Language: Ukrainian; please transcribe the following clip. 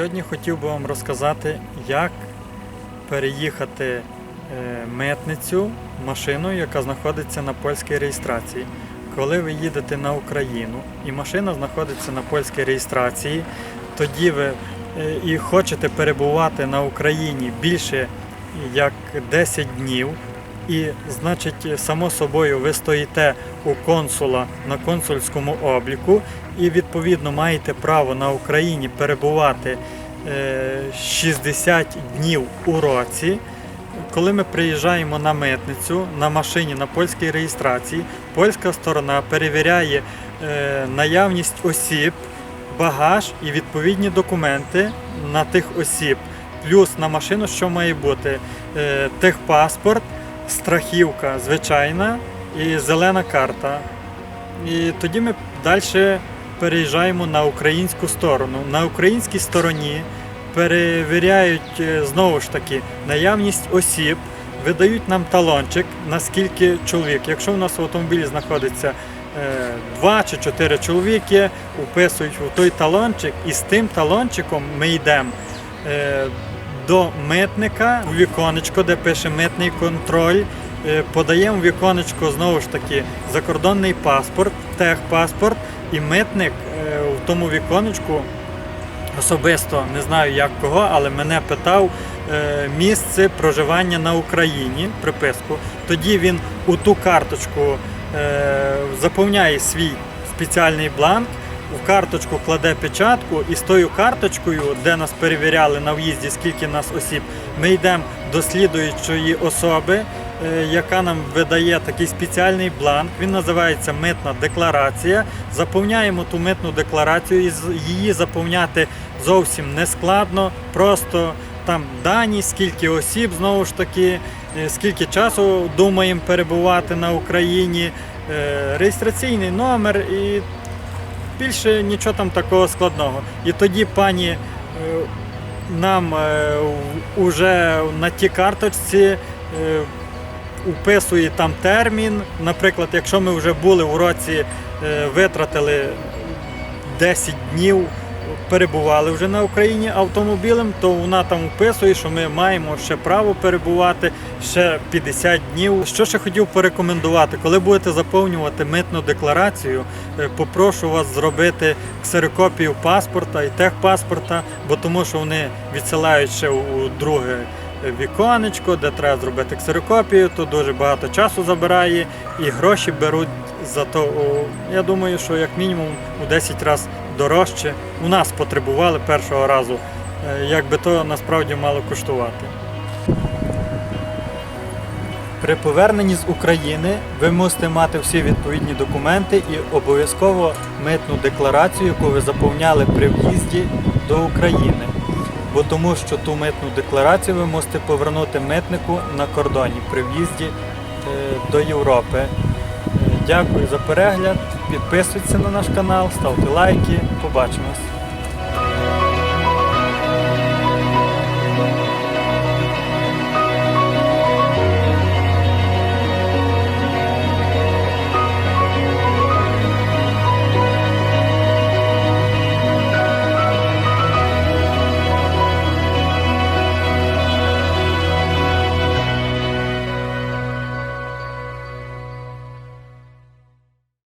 Сьогодні хотів би вам розказати, як переїхати е, митницю машиною, яка знаходиться на польській реєстрації. Коли ви їдете на Україну і машина знаходиться на польській реєстрації, тоді ви е, і хочете перебувати на Україні більше як 10 днів, і значить, само собою, ви стоїте у консула на консульському обліку і відповідно маєте право на Україні перебувати 60 днів у році. Коли ми приїжджаємо на митницю на машині на польській реєстрації, польська сторона перевіряє е, наявність осіб, багаж і відповідні документи на тих осіб. Плюс на машину, що має бути е, техпаспорт, страхівка звичайна і зелена карта. І тоді ми далі переїжджаємо на українську сторону. На українській стороні перевіряють е, знову ж таки наявність осіб, видають нам талончик на скільки чоловік. Якщо у нас в автомобілі знаходиться е, два чи чотири чоловіки, вписують у той талончик, і з тим талончиком ми йдемо е, до митника у віконечко, де пише митний контроль. Подаємо в віконечко знову ж таки закордонний паспорт, техпаспорт, і митник е, в тому віконечку особисто не знаю як кого, але мене питав е, місце проживання на Україні, приписку. Тоді він у ту карточку е, заповняє свій спеціальний бланк. В карточку кладе печатку, і з тою карточкою, де нас перевіряли на в'їзді, скільки нас осіб, ми йдемо до слідуючої особи, яка нам видає такий спеціальний бланк. Він називається митна декларація. Заповняємо ту митну декларацію, і її заповняти зовсім не складно. Просто там дані, скільки осіб, знову ж таки, е, скільки часу думаємо перебувати на Україні, е, реєстраційний номер і більше нічого там такого складного. І тоді пані е, нам е, в- уже на тій карточці вписує там термін. Наприклад, якщо ми вже були у році, е, витратили 10 днів, перебували вже на Україні автомобілем, то вона там вписує, що ми маємо ще право перебувати ще 50 днів. Що ще хотів порекомендувати, коли будете заповнювати митну декларацію, е, попрошу вас зробити ксерокопію паспорта і техпаспорта, бо тому що вони відсилають ще у друге віконечко, де треба зробити ксерокопію, то дуже багато часу забирає і гроші беруть за то. Я думаю, що як мінімум у 10 разів дорожче. У нас потребували першого разу, е, як би то насправді мало коштувати. При поверненні з України ви мусите мати всі відповідні документи і обов'язково митну декларацію, яку ви заповняли при в'їзді до України. Бо тому що ту митну декларацію ви мусите повернути митнику на кордоні при в'їзді е, до Європи. Е, Дякую за перегляд. Підписуйтесь на наш канал, ставте лайки. Побачимось.